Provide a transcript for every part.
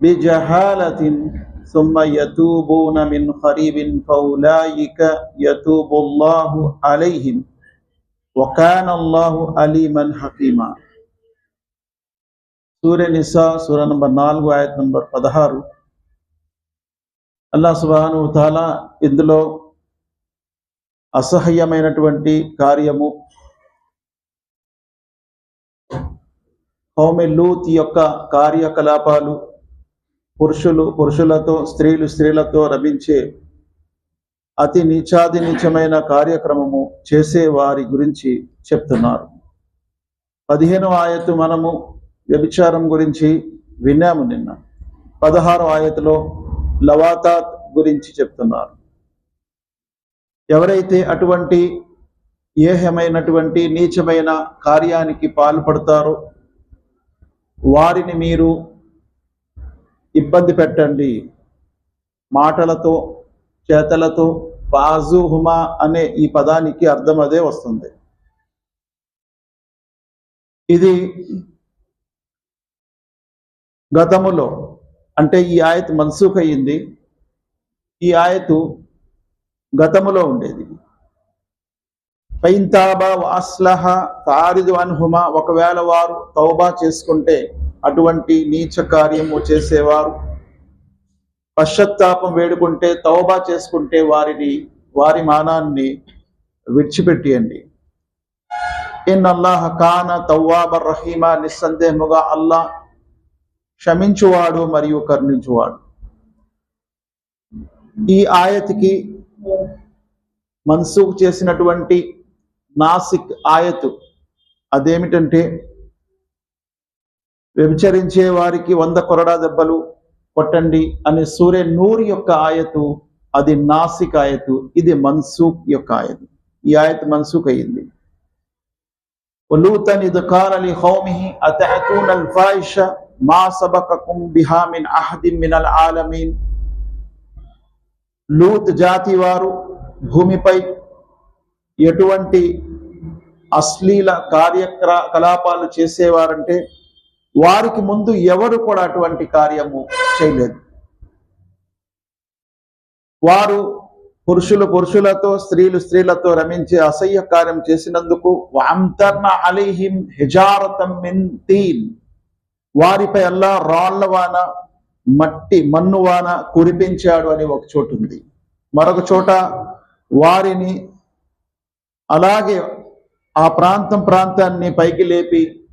بجهالة ثم يتوبون من قريب فأولئك يتوب الله عليهم وكان الله عليما حكيما సూర్య నిసా సూర number నాలుగు ఆయత్ number పదహారు అల్లా సుబాను తాలా ఇందులో అసహ్యమైనటువంటి కార్యము హోమె లూత్ యొక్క కార్యకలాపాలు పురుషులు పురుషులతో స్త్రీలు స్త్రీలతో రమించే అతి నీచాది నీచమైన కార్యక్రమము చేసే వారి గురించి చెప్తున్నారు. పదిహేను ఆయతు మనము వ్యభిచారం గురించి విన్నాము నిన్న. పదహారు ఆయతలో లవాతాత్ గురించి చెప్తున్నారు. ఎవరైతే అటువంటి ఏహమైనటువంటి నీచమైన కార్యానికి పాల్పడతారో వారిని మీరు ఇబ్బంది పెట్టండి. మాటలతో చేతలతో బాజుహుమా అనే ఈ పదానికి అర్థం అదే వస్తుంది. ఇది గతములో అంటే ఈ ఆయత్ మన్సూఖ్ అయ్యింది ఈ ఆయతు గతములో ఉండేది. పైంతాబా వాస్లహ తారిదు అన్హుమా ఒకవేళ వారు తౌబా చేసుకుంటే అటువంటి నీచ కార్యము చేసేవారు. పశ్చత్తాపం వేడుకుంటే తౌబా చేసుకుంటే వారిని వారి మానాన్ని విడిచిపెట్టియండి. ఇన్ అల్లాహ కాన తవ్వాబ రహీమా నిస్సందేహముగా అల్లా క్షమించువాడు మరియు కరుణించువాడు. ఈ ఆయతికి మన్సూఖ్ చేసినటువంటి నాసిక్ ఆయతు అదేమిటంటే వ్యభిచరించే వారికి వంద కొరడా దెబ్బలు కొట్టండి అనే సూర్య నూరు యొక్క ఆయతు అది నాసిక్ ఆయతు ఇది మన్సూక్ యొక్క ఆయతు ఈ ఆయత్ మన్సూక్ అయ్యింది ولوطا إذ قال لقومه أتأتون الفاحشة ما سبقكم بها من أحد من العالمين లూత్ జాతి వారు భూమిపై ఎటువంటి అశ్లీల కార్యకలాపాలు చేసేవారంటే వారికి ముందు ఎవరు కూడా అటువంటి కార్యము చేయలేదు. వారు పురుషులు పురుషులతో స్త్రీలు స్త్రీలతో రమించే అసహ్య కార్యం చేసినందుకు వాంతర్న అలీహిం హిజారతం తీన్. వారిపై అల్లా రాళ్ళ వాన మట్టి మన్ను వాన కురిపించాడు అని ఒక చోటు ఉంది. మరొక చోట వారిని అలాగే ఆ ప్రాంతం ప్రాంతాన్ని పైకి లేపి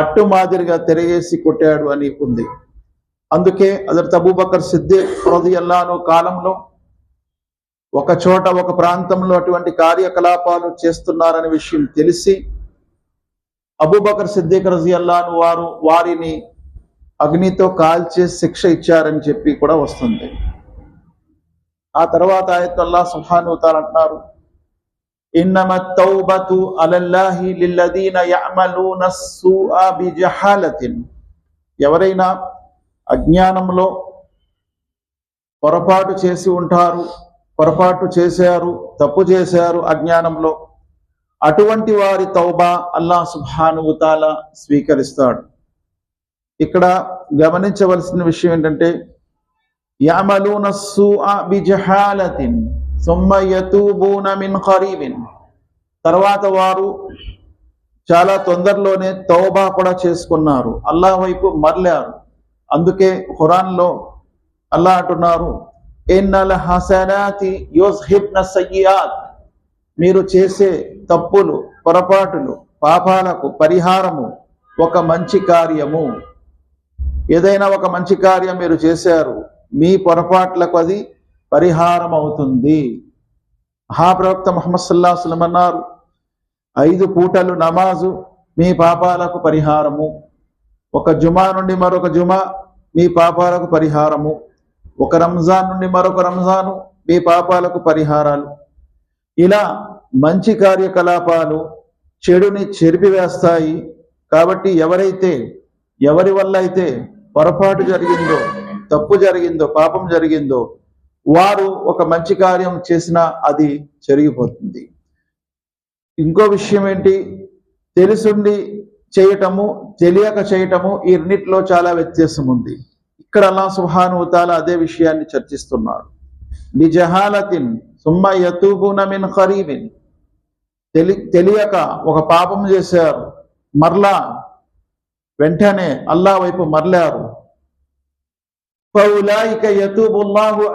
అట్టు మాదిరిగా తిరగేసి కొట్టాడు అని ఉంది. అందుకే అదర్ అబూబకర్ సిద్దిక్ రదియల్లాను కాలంలో ఒక చోట ఒక ప్రాంతంలో అటువంటి కార్యకలాపాలు చేస్తున్నారనే విషయం తెలిసి అబూబకర్ సిద్దిక్ రజియల్లాను వారు వారిని అగ్నితో కాల్చే శిక్ష ఇచ్చారని చెప్పి కూడా వస్తుంది. ఆ తర్వాత ఆయతల్లా సుహానుతాలు అంటున్నారు إنما التوبة على الله للذين يعملون السوء بجهالة ఎవరైనా అజ్ఞానంలో పొరపాటు చేసి ఉంటారు పొరపాటు చేశారు తప్పు చేశారు అజ్ఞానంలో అటువంటి వారి తౌబా అల్లా సుబ్హాను తాల స్వీకరిస్తాడు ఇక్కడ గమనించవలసిన విషయం ఏంటంటే యామలూన సుఆ బిజహాలతిన్ సుమ్మ మిన్ ఖరీబిన్. తర్వాత వారు చాలా తొందరలోనే తౌబా కూడా చేసుకున్నారు. అల్లా వైపు మరలారు. అందుకే ఖురాన్లో అల్లా అంటున్నారు ఎన్నల హసనాతి యుస్హిబ్న సయ్యాత్ మీరు చేసే తప్పులు పొరపాటులు పాపాలకు పరిహారము ఒక మంచి కార్యము. ఏదైనా ఒక మంచి కార్యం మీరు చేశారు మీ పొరపాట్లకు అది పరిహారం అవుతుంది మహాప్రవక్త ముహమ్మద్ సల్లాహం అన్నారు ఐదు పూటలు నమాజు మీ పాపాలకు పరిహారము. ఒక జుమా నుండి మరొక జుమా మీ పాపాలకు పరిహారము. ఒక రంజాన్ నుండి మరొక రంజాను మీ పాపాలకు పరిహారాలు. ఇలా మంచి కార్యకలాపాలు చెడుని చెరిపివేస్తాయి. కాబట్టి ఎవరైతే ఎవరి వల్ల అయితే పొరపాటు జరిగిందో తప్పు జరిగిందో పాపం జరిగిందో వారు ఒక మంచి కార్యం చేసినా అది జరిగిపోతుంది. ఇంకో విషయం ఏంటి? తెలుసుండి చేయటము తెలియక చేయటము ఈ రెండిట్లో చాలా వ్యత్యాసం ఉంది. ఇక్కడ అల్లా సుహాను అదే విషయాన్ని చర్చిస్తున్నాడు. బిజహాలతిన్ సుమ్మ యతూబున మిన్ ఖరీబిన్. తెలి తెలియక ఒక పాపం చేశారు. మరలా వెంటనే అల్లా వైపు మరలారు.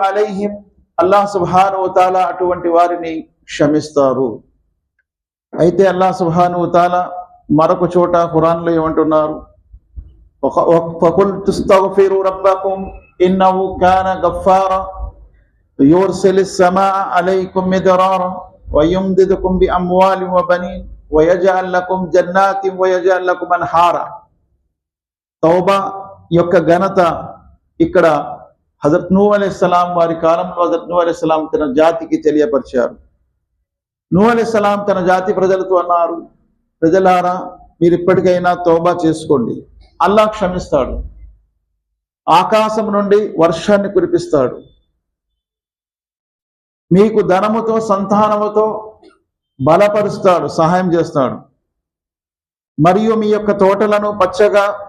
అలైహిం అల్లాహ్ సుబ్హాను తాలా అటువంటి వారిని క్షమిస్తారు అయితే అల్లాహ్ సుబ్హాను తాలా మరొక చోట ఖురాన్లో ఏమంటున్నారు فقلت استغفروا ربكم إنه كان غفارا يرسل السماء عليكم مدرارا ويمددكم بأموال وبنين ويجعل لكم جنات ويجعل لكم أنهارا తౌబా యొక్క ఘనత ఇక్కడ హజరత్ నూ అలైహిస్సలాం వారి కాలంలో హజరత్ నూ అలైహిస్సలాం తన జాతికి తెలియపరిచారు. నూ అలైహిస్సలాం తన జాతి ప్రజలతో అన్నారు ప్రజలారా మీరు ఇప్పటికైనా తోబా చేసుకోండి. అల్లా క్షమిస్తాడు. ఆకాశం నుండి వర్షాన్ని కురిపిస్తాడు. మీకు ధనముతో సంతానముతో బలపరుస్తాడు సహాయం చేస్తాడు. మరియు మీ యొక్క తోటలను పచ్చగా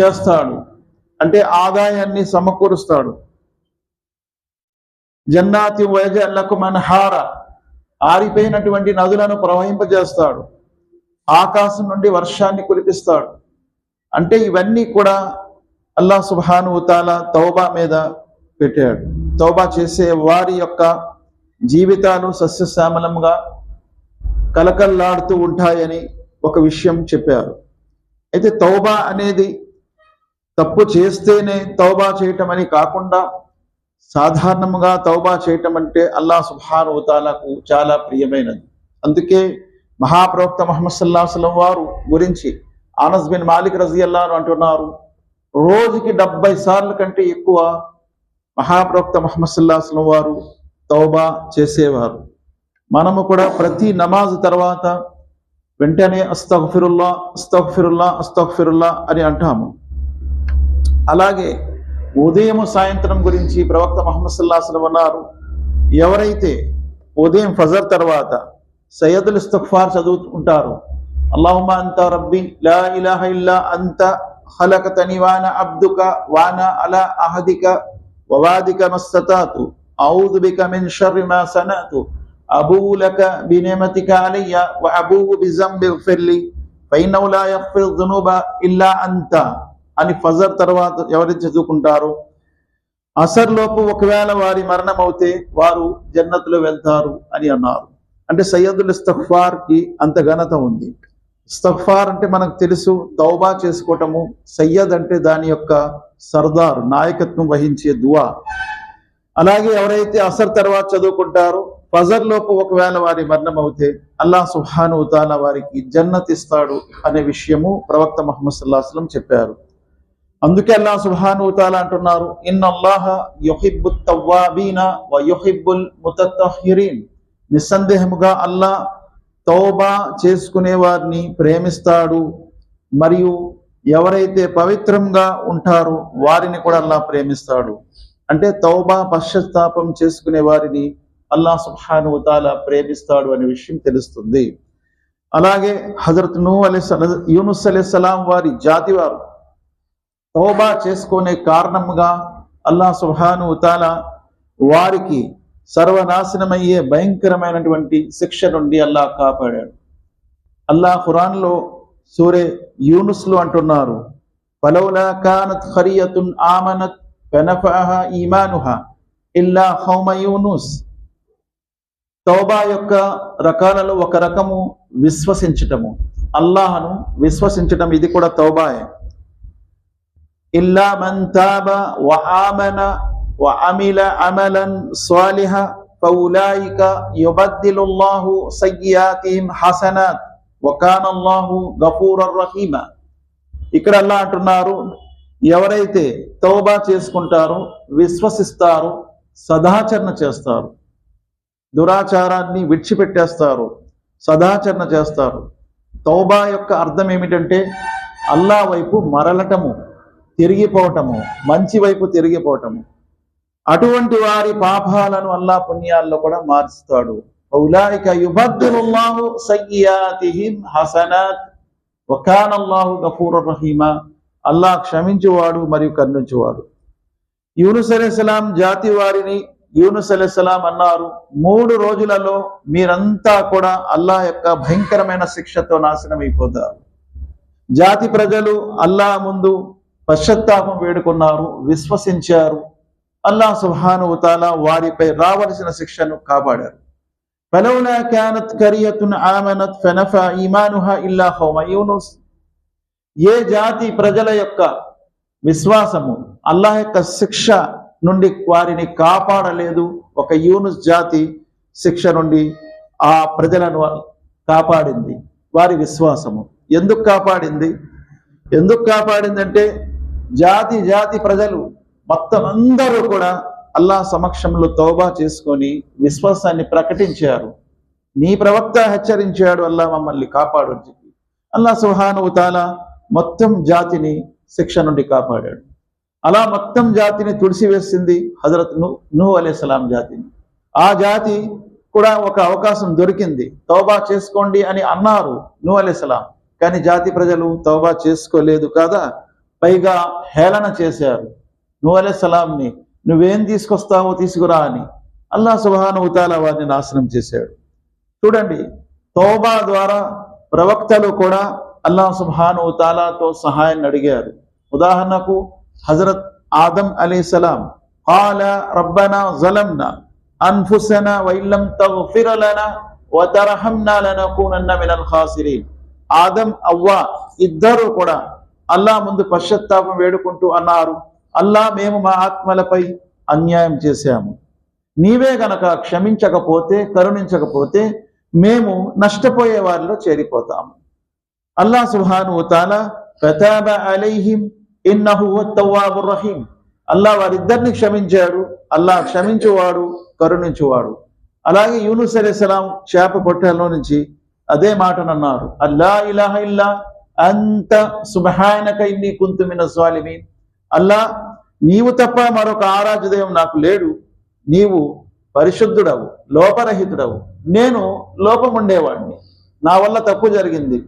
చేస్తాడు. అంటే ఆదాయాన్ని సమకూరుస్తాడు. జన్నాతి వైజల్లకు మనహార ఆరిపోయినటువంటి నదులను ప్రవహింపజేస్తాడు. ఆకాశం నుండి వర్షాన్ని కురిపిస్తాడు. అంటే ఇవన్నీ కూడా అల్లా సుబాను ఉతాల తౌబా మీద పెట్టాడు. తౌబా చేసే వారి యొక్క జీవితాలు సస్యశ్యామలంగా కలకల్లాడుతూ ఉంటాయని ఒక విషయం చెప్పారు. అయితే తౌబా అనేది తప్పు చేస్తేనే తౌబా చేయటం అని కాకుండా సాధారణముగా తౌబా చేయటం అంటే అల్లా సుభానుతాలకు చాలా ప్రియమైనది. అందుకే మహాప్రవక్త మహమ్మద్ సల్లాహం వారు గురించి ఆనస్ బిన్ మాలిక్ రజియల్లాను అంటున్నారు రోజుకి డెబ్బై సార్లు కంటే ఎక్కువ మహాప్రవక్త మహమ్మద్ సల్లాహం వారు తౌబా చేసేవారు. మనము కూడా ప్రతి నమాజ్ తర్వాత వెంటనే అస్తఫిరుల్లా అస్తఫిరుల్లా అస్తఫిరుల్లా అని అంటాము. అలాగే ఉదయం సాయంత్రం గురించి ప్రవక్త మహమ్మద్ సల్లాహం అన్నారు ఎవరైతే ఉదయం ఫజర్ తర్వాత సయ్యదుల్ ఇస్తఫార్ చదువుతుంటారు اللهم أنت ربي لا إله إلا أنت خلقتني وأنا عبدك وأنا على عهدك ووعدك ما استطعت أعوذ بك من شر ما صنعت أبو لك بنعمتك علي وأبوء بذنبي اغفر لي فإنه لا يغفر الذنوب إلا أنت అని ఫజర్ తర్వాత ఎవరైతే చదువుకుంటారో? అసర్ లోపు ఒకవేళ వారి మరణం అవుతే వారు జన్నతులు వెళ్తారు అని అన్నారు. అంటే సయ్యదుల్ ఇస్తఫార్కి అంత ఘనత ఉంది. ఇస్తఫార్ అంటే మనకు తెలుసు తౌబా చేసుకోవటము సయ్యద్ అంటే దాని యొక్క సర్దార్ నాయకత్వం వహించే దువా. అలాగే ఎవరైతే అసర్ తర్వాత చదువుకుంటారో ఫజర్ లోపు ఒకవేళ వారి మరణం అవుతే అల్లా సుహాను తాల వారికి జన్నత్ ఇస్తాడు అనే విషయము ప్రవక్త మహమ్మద్ సల్లాహం చెప్పారు. అందుకే అల్లా సుభానుతాల అంటున్నారు ఇన్ అల్లాహ వ ముతత్తహిరీన్ నిస్సందేహముగా అల్లా తౌబా చేసుకునే వారిని ప్రేమిస్తాడు మరియు ఎవరైతే పవిత్రంగా ఉంటారో వారిని కూడా అల్లా ప్రేమిస్తాడు. అంటే తౌబా పశ్చాత్తాపం చేసుకునే వారిని అల్లా సుభానుతాల ప్రేమిస్తాడు అనే విషయం తెలుస్తుంది. అలాగే హజరత్ నూ అలీ యూనుస్ సలాం వారి జాతి వారు తౌబా చేసుకునే కారణంగా అల్లా సుహాను తాల వారికి సర్వనాశనమయ్యే భయంకరమైనటువంటి శిక్ష నుండి అల్లా కాపాడాడు. అల్లా ఖురాన్లో సూరే యూనుస్లు అంటున్నారు ఫలౌలా కానత్ ఖరియతున్ ఆమనత్ ఫనఫఅహా ఈమానుహా ఇల్లా ఖౌమ యూనుస్. తౌబా యొక్క రకాలలో ఒక రకము విశ్వసించటము అల్లాహను విశ్వసించటం ఇది కూడా తౌబాయే. ఇల్లా మన్ తాబ వ ఆమన వ అమిల అమలన్ స్వాలిహ ఫౌలాయిక యుబద్దిలుల్లాహు సయ్యాతిహిం హసనాత్ వకాన అల్లాహు గఫూరర్ రహీమ ఇక్కడ అల్లా అంటున్నారు ఎవరైతే తౌబా చేసుకుంటారో విశ్వసిస్తారో సదాచరణ చేస్తారు దురాచారాన్ని విడిచిపెట్టేస్తారు సదాచరణ చేస్తారు. తౌబా యొక్క అర్థం ఏమిటంటే అల్లా వైపు మరలటము. తిరిగిపోవటము మంచి వైపు తిరిగిపోవటము. అటువంటి వారి పాపాలను అల్లా పుణ్యాల్లో కూడా మార్చుతాడు. రహీమ. అల్లా క్షమించువాడు మరియు కరుణించువాడు. యూనుస్ అలైహిస్సలాం జాతి వారిని యూనుస్ అలైహిస్సలాం అన్నారు మూడు రోజులలో మీరంతా కూడా అల్లా యొక్క భయంకరమైన శిక్షతో నాశనం అయిపోతారు జాతి ప్రజలు అల్లా ముందు పశ్చత్తాపం వేడుకున్నారు విశ్వసించారు. అల్లా సుబ్హాను తాలా వారిపై రావలసిన శిక్షను కాపాడారు. ఫలౌలా క్యానత్ కరియతున్ ఆమనత్ ఫెనఫా ఇమానుహా ఇల్లా హౌమ యూనుస్. ఏ జాతి ప్రజల యొక్క విశ్వాసము అల్లాహ్ యొక్క శిక్ష నుండి వారిని కాపాడలేదు ఒక యూనుస్ జాతి శిక్ష నుండి ఆ ప్రజలను కాపాడింది. వారి విశ్వాసము. ఎందుకు కాపాడింది? ఎందుకు కాపాడిందంటే జాతి జాతి ప్రజలు మొత్తం అందరూ కూడా అల్లాహ్ సమక్షంలో తౌబా చేసుకొని విశ్వాసాన్ని ప్రకటించారు. నీ ప్రవక్త హెచ్చరించాడు అల్లా మమ్మల్ని కాపాడు అని చెప్పి. అల్లా సుహాను తాలా మొత్తం జాతిని శిక్ష నుండి కాపాడాడు. అలా మొత్తం జాతిని తుడిసివేసింది హజరత్ను నూ అలైహిస్సలాం జాతిని. ఆ జాతి కూడా ఒక అవకాశం దొరికింది. తౌబా చేసుకోండి అని అన్నారు నూ అలైహిస్సలాం కానీ జాతి ప్రజలు తౌబా చేసుకోలేదు కదా? పైగా హేళన చేశారు నూ అలైహిస్సలాంని నువ్వేం తీసుకొస్తావో తీసుకురా అని అల్లా సుబాను ఉతాల వారిని నాశనం చేశాడు చూడండి తౌబా ద్వారా ప్రవక్తలు కూడా అల్లా సుబ్హాను తాలాతో సహాయాన్ని అడిగారు ఉదాహరణకు హజరత్ ఆదం అలీ సలాం قال ربنا ظلمنا انفسنا وان لم تغفر لنا وترحمنا لنكونن من الخاسرين ఆదం అవ్వ ఇద్దరు కూడా అల్లా ముందు పశ్చత్తాపం వేడుకుంటూ అన్నారు అల్లా మేము మా ఆత్మలపై అన్యాయం చేశాము. నీవే గనక క్షమించకపోతే కరుణించకపోతే మేము నష్టపోయే వారిలో చేరిపోతాము. అల్లా సుహాను తాలా ఫతాబ అలైహిం ఇన్నహు తవ్వాబుర్ రహీం. అల్లా వారిద్దరిని క్షమించాడు. అల్లా క్షమించువాడు కరుణించువాడు. అలాగే యూనుస్ అలైహిస్సలాం చేప పొట్టలో నుంచి అదే మాటనన్నారు అల్లా ఇలాహ ఇల్లా అంత సుబ్హానక ఇన్ని కుంతుమిన స్వాలిమీన్ అల్లా నీవు తప్ప మరొక ఆరాధ్యదేవం నాకు లేడు. నీవు పరిశుద్ధుడవు లోపరహితుడవు. నేను లోపం ఉండేవాడిని నా వల్ల తప్పు జరిగింది.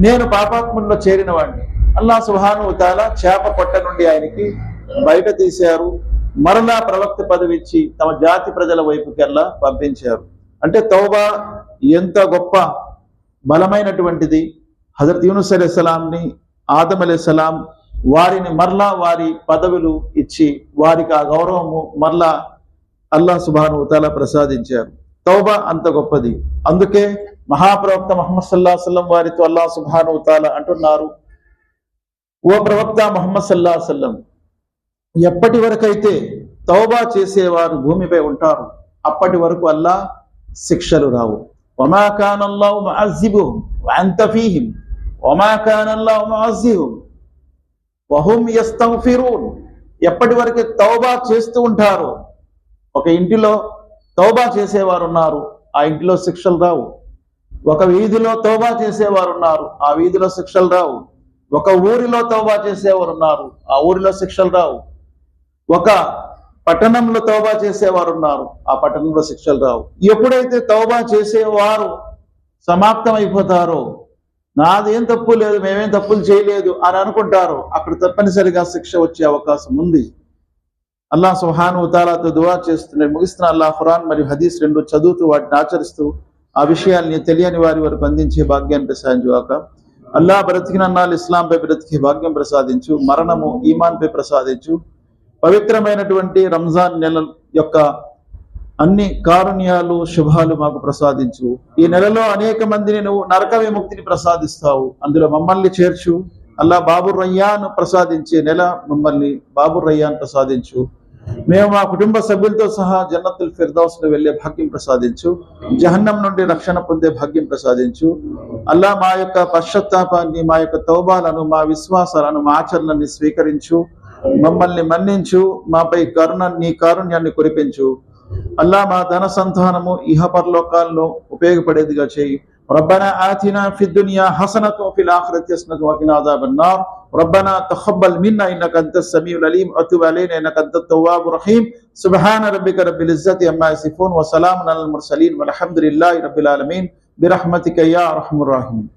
నేను పాపాత్మంలో చేరిన వాడిని అల్లా సుహాను తాల చేప పొట్ట నుండి ఆయనకి బయట తీశారు. మరలా ప్రవక్త పదవి ఇచ్చి తమ జాతి ప్రజల వైపుకెల్లా పంపించారు. అంటే తౌబా ఎంత గొప్ప బలమైనటువంటిది. హజరత్ యూనుస్ అలైహిస్సలాంని ఆదం అలైహిస్సలాం వారిని మరలా వారి పదవులు ఇచ్చి వారికి ఆ గౌరవము మరలా అల్లా సుబానుతాల ప్రసాదించారు. తౌబా అంత గొప్పది. అందుకే మహాప్రవక్త మహమ్మద్ సల్లా సల్లం వారితో అల్లా సుబానుతాల అంటున్నారు. ఓ ప్రవక్త మహమ్మద్ సల్లా సల్లం ఎప్పటి వరకైతే తౌబా చేసేవారు భూమిపై ఉంటారు అప్పటి వరకు అల్లా శిక్షలు రావు. వమా కానల్లాహు ఎప్పటి వరకు తౌబా చేస్తూ ఉంటారు ఒక ఇంటిలో తౌబా చేసేవారు ఉన్నారు ఆ ఇంటిలో శిక్షలు రావు. ఒక వీధిలో తౌబా చేసేవారు ఉన్నారు ఆ వీధిలో శిక్షలు రావు. ఒక ఊరిలో తౌబా చేసేవారు ఉన్నారు ఆ ఊరిలో శిక్షలు రావు. ఒక పట్టణంలో తౌబా చేసేవారు ఉన్నారు ఆ పట్టణంలో శిక్షలు రావు. ఎప్పుడైతే తౌబా చేసేవారు సమాప్తం అయిపోతారో నాదేం తప్పు లేదు మేమేం తప్పులు చేయలేదు అని అనుకుంటారు. అక్కడ తప్పనిసరిగా శిక్ష వచ్చే అవకాశం ఉంది. అల్లాహ్ సుహాను ఉతాలాతో దువా చేస్తున్నాడు ముగిస్తున్న అల్లా ఖురాన్ మరియు హదీస్ రెండు చదువుతూ వాటిని ఆచరిస్తూ ఆ విషయాల్ని తెలియని వారి వరకు అందించే భాగ్యాన్ని ప్రసాదించుగాక. అల్లా బ్రతికిన అన్నాలు ఇస్లాంపై బ్రతికే భాగ్యం ప్రసాదించు మరణము ఈమాన్పై ప్రసాదించు. పవిత్రమైనటువంటి రంజాన్ నెల యొక్క అన్ని కారుణ్యాలు శుభాలు మాకు ప్రసాదించు. ఈ నెలలో అనేక మందిని నువ్వు నరక విముక్తిని ప్రసాదిస్తావు. అందులో మమ్మల్ని చేర్చు. అల్లా బాబు రయ్యాను ప్రసాదించే నెల మమ్మల్ని బాబు రయ్యాను ప్రసాదించు. మేము మా కుటుంబ సభ్యులతో సహా జన్నతుల్ ఫిర్దాస్లో వెళ్ళే భాగ్యం ప్రసాదించు. జహన్నం నుండి రక్షణ పొందే భాగ్యం ప్రసాదించు. అల్లా మా యొక్క పశ్చాత్తాపాన్ని మా యొక్క తౌబాలను మా విశ్వాసాలను మా ఆచరణని స్వీకరించు. మమ్మల్ని మన్నించు. మాపై కరుణ నీ కారుణ్యాన్ని కురిపించు. అల్లా మా ధన సంతానము ఇహ పరలోకాల్లో ఉపయోగపడేదిగా చేయి ربنا آتنا في الدنيا حسنة وفي الآخرة حسنة وقنا عذاب النار ربنا تقبل منا إنك أنت السميع العليم وتب علينا إنك أنت التواب الرحيم سبحان ربك رب العزة عما يصفون وسلام على المرسلين والحمد لله رب العالمين برحمتك يا أرحم الراحمين